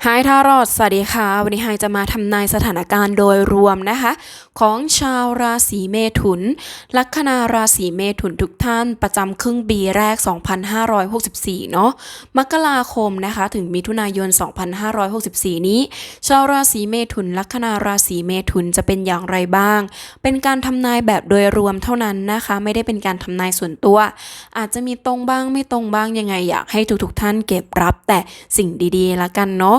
ไฮทารอดสวัสดีค่ะ วันนี้ไฮจะมาทำนายสถานการณ์โดยรวมนะคะ ของชาวราศีเมถุน ลัคนาราศีเมถุนทุกท่านประจำครึ่งปีแรก 2564 เนาะมกราคมนะคะถึงมิถุนายน 2564 นี้ ชาวราศีเมถุน ลัคนาราศีเมถุนจะเป็นอย่างไรบ้าง เป็นการทำนายแบบโดยรวมเท่านั้นนะคะ ไม่ได้เป็นการทำนายส่วนตัว อาจจะมีตรงบ้างไม่ตรงบ้างยังไงอยากให้ทุกๆท่านเก็บรับแต่สิ่งดีๆละกันเนาะ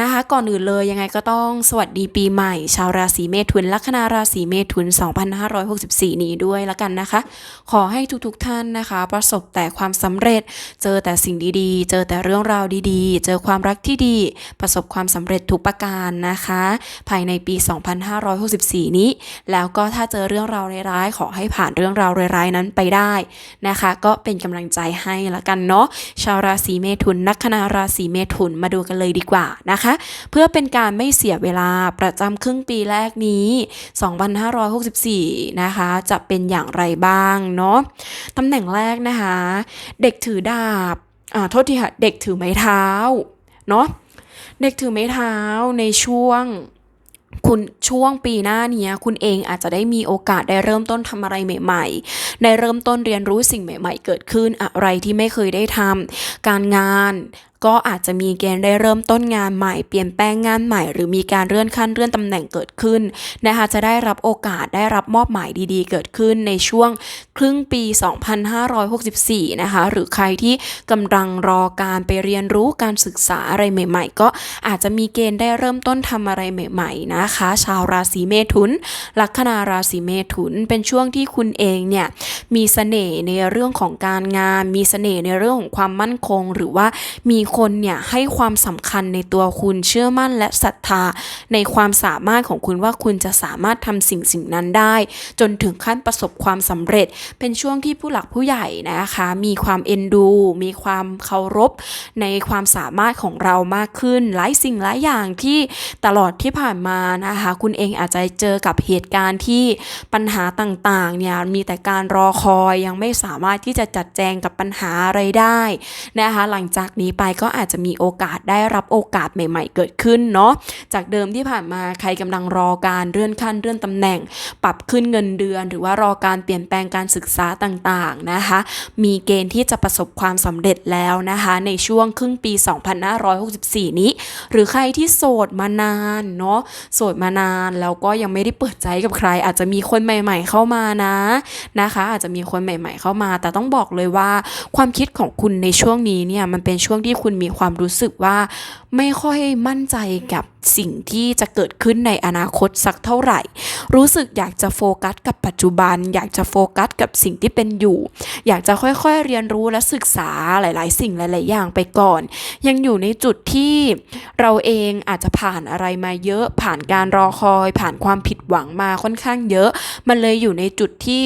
นะคะ ก่อนอื่นเลยยังไงก็ต้องสวัสดีปีใหม่ ชาวราศีเมถุนลัคนาราศีเมถุน 2564 นี้ด้วยละกันนะคะ ขอให้ทุกๆท่านนะคะ ประสบแต่ความสำเร็จ เจอแต่สิ่งดีๆ เจอแต่เรื่องราวดีๆ เจอความรักที่ดี ประสบความสำเร็จทุกประการนะคะ ภายในปี 2564 นี้ แล้วก็ถ้าเจอเรื่องราวร้ายๆขอให้ผ่านเรื่องราวร้ายๆนั้นไปได้นะคะ ก็เป็นกำลังใจให้ละกันเนาะชาวราศีเมถุนลัคนาราศีเมถุนมาดูกันเลยดีกว่านะคะเพื่อเป็นการไม่เสียเวลาประจำครึ่งปีแรกนี้ 2564 นะคะ จะเป็นอย่างไรบ้างเนาะตำแหน่งแรกนะคะ เด็กถือดาบอ่าโทษทีค่ะ เด็กถือไม้เท้าเนาะเด็กถือไม้เท้าในช่วงคุณช่วงปีหน้าเนี้ยคุณเองอาจจะได้มีโอกาสได้เริ่มต้นทำอะไรใหม่ๆ ได้เริ่มต้นเรียนรู้สิ่งใหม่ ๆ เกิดขึ้นอะไรที่ไม่เคยได้ทำการงานก็อาจจะมีเกณฑ์ได้เริ่มต้นงานใหม่เปลี่ยนแปลงงานใหม่ หรือมีการเลื่อนขั้นเลื่อนตำแหน่งเกิดขึ้นนะคะจะได้รับโอกาสได้รับมอบหมายดีๆ เกิดขึ้นในช่วงครึ่งปี 2564 นะคะหรือใครที่กำลังรอการไปเรียนรู้การศึกษาอะไรใหม่ ๆ ก็อาจจะมีเกณฑ์ได้เริ่มต้นทำอะไรใหม่ ๆ นะคะ ชาวราศีเมถุน ลัคนาราศีเมถุน เป็นช่วงที่คุณเองเนี่ยมีเสน่ห์ในเรื่องของการงาน มีเสน่ห์ในเรื่องของความมั่นคง หรือว่ามีคนเนี่ยให้ความสำคัญในตัวคุณเชื่อมั่นและศรัทธาในความสามารถของคุณว่าคุณจะสามารถทำสิ่งสิ่งนั้นได้ จนถึงขั้นประสบความสำเร็จ เป็นช่วงที่ผู้หลักผู้ใหญ่นะคะ มีความเอ็นดู มีความเคารพ ในความสามารถของเรามากขึ้น หลายสิ่งหลายอย่างที่ตลอดที่ผ่านมานะคะ คุณเองอาจจะเจอกับเหตุการณ์ที่ปัญหาต่างๆเนี่ยมีแต่การรอคอยยังไม่สามารถที่จะจัดแจงกับปัญหาอะไรได้นะคะ หลังจากนี้ไปก็อาจจะมีโอกาสได้รับโอกาสใหม่ ๆ เกิดขึ้นเนาะจากเดิมที่ผ่านมาใครกำลังรอการเลื่อนขั้นเลื่อนตำแหน่ง ปรับขึ้นเงินเดือน หรือว่ารอการเปลี่ยนแปลงการศึกษาต่างๆนะคะ มีเกณฑ์ที่จะประสบความสำเร็จแล้วนะคะในช่วงครึ่งปี 2564 นี้ หรือใครที่โสดมานานเนาะโสดมานานแล้วก็ยังไม่ได้เปิดใจกับใคร อาจจะมีคนใหม่ ๆ เข้ามานะนะคะ อาจจะมีคนใหม่ ๆ เข้ามา แต่ต้องบอกเลยว่าความคิดของคุณในช่วงนี้เนี่ยมันเป็นช่วงที่คุณุณมีความรู้สึกว่าไม่ค่อยมั่นใจกับสิ่งที่จะเกิดขึ้นในอนาคตสักเท่าไหร่ รู้สึกอยากจะโฟกัสกับปัจจุบัน อยากจะโฟกัสกับสิ่งที่เป็นอยู่ อยากจะค่อยๆเรียนรู้และศึกษาหลาย ๆ สิ่งหลาย ๆ อย่างไปก่อน ยังอยู่ในจุดที่เราเองอาจจะผ่านอะไรมาเยอะ ผ่านการรอคอย ผ่านความผิดหวังมาค่อนข้างเยอะ มันเลยอยู่ในจุดที่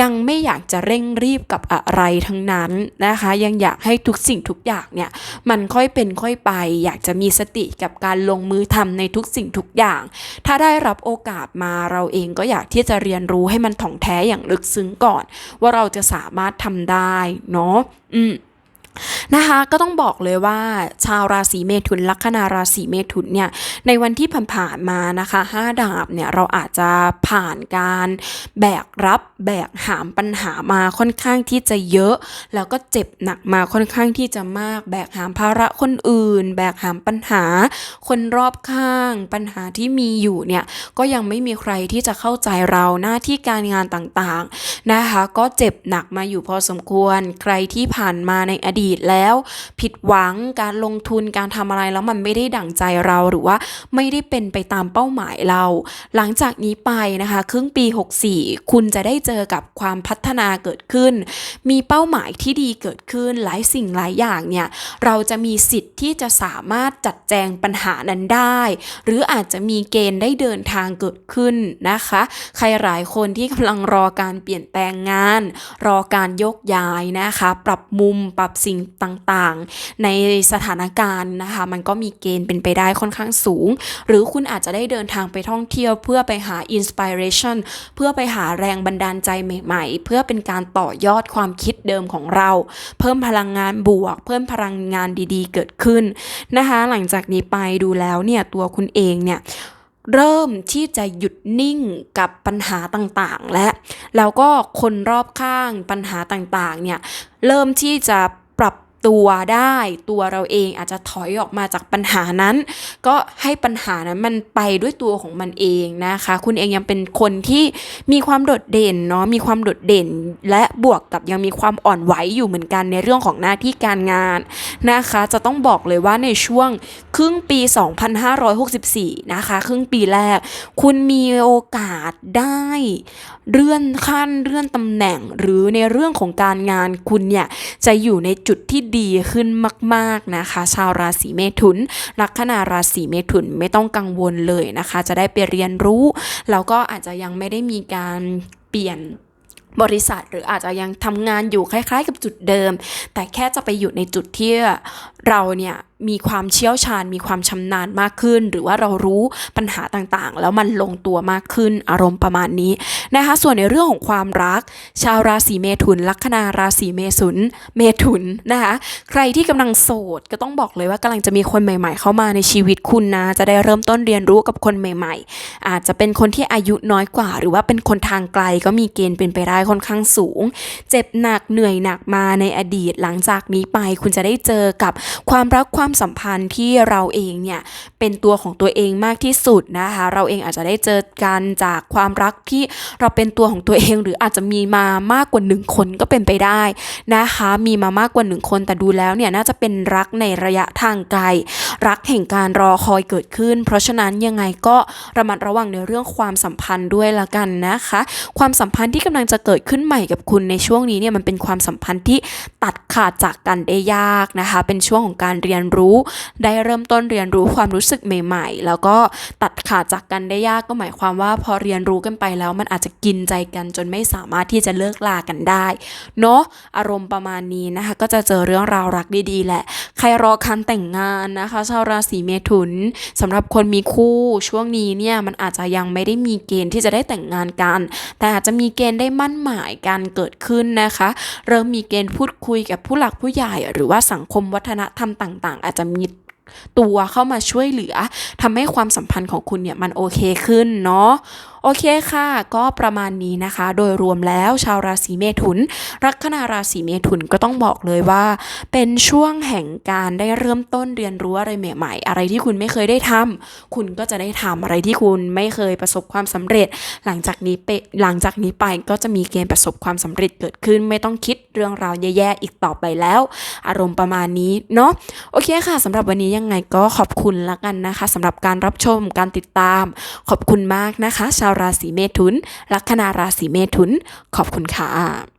ยังไม่อยากจะเร่งรีบกับอะไรทั้งนั้นนะคะ ยังอยากให้ทุกสิ่งทุกอย่างเนี่ยมันค่อยเป็นค่อยไป อยากจะมีสติกับการลงมือทำในทุกสิ่งทุกอย่าง ถ้าได้รับโอกาสมาเราเองก็อยากที่จะเรียนรู้ให้มันถ่องแท้อย่างลึกซึ้งก่อน ว่าเราจะสามารถทำได้เนาะอืม นะคะก็ต้องบอกเลยว่าชาวราศีเมถุนลัคนาราศีเมถุนเนี่ยในวันที่ผ่านๆมานะคะห้าดาบเนี่ยเราอาจจะผ่านการแบกรับแบกหามปัญหามาค่อนข้างที่จะเยอะ แล้วก็เจ็บหนักมาค่อนข้างที่จะมาก แบกหามภาระคนอื่น แบกหามปัญหา คนรอบข้างปัญหาที่มีอยู่เนี่ยก็ยังไม่มีใครที่จะเข้าใจเราหน้าที่การงานต่างๆนะคะก็เจ็บหนักมาอยู่พอสมควรใครที่ผ่านมาในอดีตดีตแล้ว ผิดหวังการลงทุนการทำอะไรแล้วมันไม่ได้ดั่งใจเราหรือว่าไม่ได้เป็นไปตามเป้าหมายเรา หลังจากนี้ไปนะคะ ครึ่งปี 64 คุณจะได้เจอกับความพัฒนาเกิดขึ้น มีเป้าหมายที่ดีเกิดขึ้นหลายสิ่งหลายอย่างเนี่ยเราจะมีสิทธิ์ที่จะสามารถจัดแจงปัญหานั้นได้ หรืออาจจะมีเกณฑ์ได้เดินทางเกิดขึ้นนะคะ ใครหลายคนที่กำลังรอการเปลี่ยนแปลงงาน รอการยกย้ายนะคะ ปรับมุมปรับสิ่งิ่งต่างๆ ในสถานการณ์นะคะ มันก็มีเกณฑ์เป็นไปได้ค่อนข้างสูง หรือคุณอาจจะได้เดินทางไปท่องเที่ยวเพื่อไปหาอินสปิเรชันเพื่อไปหาแรงบันดาลใจใหม่ๆ เพื่อเป็นการต่อยอดความคิดเดิมของเรา เพิ่มพลังงานบวก เพิ่มพลังงานดีๆ เกิดขึ้นนะคะ หลังจากนี้ไปดูแล้วเนี่ยตัวคุณเองเนี่ยเริ่มที่จะหยุดนิ่งกับปัญหาต่างๆ และแล้วก็คนรอบข้างปัญหาต่างๆ เนี่ยเริ่มที่จะ ตัวได้ ตัวเราเองอาจจะถอยออกมาจากปัญหานั้น ก็ให้ปัญหานั้นมันไปด้วยตัวของมันเองนะคะ คุณเองยังเป็นคนที่มีความโดดเด่นเนาะมีความโดดเด่น และบวกกับยังมีความอ่อนไหวอยู่เหมือนกันในเรื่องของหน้าที่การงานนะคะ จะต้องบอกเลยว่าในช่วงครึ่งปี 2564 นะคะ ครึ่งปีแรก คุณมีโอกาสได้เลื่อนขั้นเลื่อนตำแหน่ง หรือในเรื่องของการงานคุณเนี่ยจะอยู่ในจุดที่ดีขึ้นมาก ๆนะคะ ชาวราศีเมถุน ลัคนาราศีเมถุนไม่ต้องกังวลเลยนะคะ จะได้ไปเรียนรู้แล้วก็อาจจะยังไม่ได้มีการเปลี่ยนบริษัทหรืออาจจะยังทำงานอยู่คล้าย ๆ กับจุดเดิม แต่แค่จะไปอยู่ในจุดที่เราเนี่ย มีความเชี่ยวชาญ มีความชำนาญมากขึ้น หรือว่าเรารู้ปัญหาต่างๆ แล้วมันลงตัวมากขึ้นอารมณ์ประมาณนี้นะคะ ส่วนในเรื่องของความรัก ชาวราศีเมถุน ลัคนาราศีเมถุนเมถุนนะคะใครที่กำลังโสดก็ต้องบอกเลยว่ากำลังจะมีคนใหม่ ๆ เข้ามาในชีวิตคุณนะ จะได้เริ่มต้นเรียนรู้กับคนใหม่ ๆ อาจจะเป็นคนที่อายุน้อยกว่า หรือว่าเป็นคนทางไกลก็มีเกณฑ์เป็นไปได้ค่อนข้างสูง เจ็บหนักเหนื่อยหนักมาในอดีตหลังจากนี้ไป คุณจะได้เจอกับความรักความความสัมพันธ์ที่เราเองเนี่ยเป็นตัวของตัวเองมากที่สุดนะคะ เราเองอาจจะได้เจอกันจากความรักที่เราเป็นตัวของตัวเอง หรืออาจจะมีมามากกว่าหนึ่งคนก็เป็นไปได้นะคะ มีมามากกว่าหนึ่งคนแต่ดูแล้วเนี่ยน่าจะเป็นรักในระยะทางไกล รักแห่งการรอคอยเกิดขึ้น เพราะฉะนั้นยังไงก็ระมัดระวังในเรื่องความสัมพันธ์ด้วยละกันนะคะ ความสัมพันธ์ที่กำลังจะเกิดขึ้นใหม่กับคุณในช่วงนี้เนี่ยมันเป็นความสัมพันธ์ที่ตัดขาดจากกันได้ยากนะคะ เป็นช่วงของการเรียนรู้ ได้เริ่มต้นเรียนรู้ความรู้สึกใหม่ ๆ แล้วก็ตัดขาดจากกันได้ยากก็หมายความว่าพอเรียนรู้กันไปแล้วมันอาจจะกินใจกันจนไม่สามารถที่จะเลิกลากันได้เนาะอารมณ์ประมาณนี้นะคะ ก็จะเจอเรื่องราวรักดีๆแหละ ใครรอคันแต่งงานนะคะชาวราศีเมถุนสำหรับคนมีคู่ช่วงนี้เนี่ยมันอาจจะยังไม่ได้มีเกณฑ์ที่จะได้แต่งงานกัน แต่อาจจะมีเกณฑ์ได้มั่นหมายการเกิดขึ้นนะคะ เริ่มมีเกณฑ์พูดคุยกับผู้หลักผู้ใหญ่ หรือว่าสังคมวัฒนธรรมต่าง ๆ อาจจะมีตัวเข้ามาช่วยเหลือทำให้ความสัมพันธ์ของคุณเนี่ยมันโอเคขึ้นเนาะ โอเคค่ะ ก็ประมาณนี้นะคะ โดยรวมแล้วชาวราศีเมถุน ลัคนาราศีเมถุนก็ต้องบอกเลยว่า เป็นช่วงแห่งการได้เริ่มต้นเรียนรู้อะไรใหม่ๆ อะไรที่คุณไม่เคยได้ทำคุณก็จะได้ทำอะไรที่คุณไม่เคยประสบความสำเร็จ หลังจากนี้ไปหลังจากนี้ไปก็จะมีเกณฑ์ประสบความสำเร็จเกิดขึ้น ไม่ต้องคิดเรื่องราวแย่ๆอีกต่อไปแล้ว อารมณ์ประมาณนี้เนาะโอเคค่ะสำหรับวันนี้ยังไงก็ขอบคุณละกันนะคะสำหรับการรับชมการติดตาม ขอบคุณมากนะคะ ชาวาวราศีเมถุน ลัคนาราศีเมถุน ขอบคุณค่ะ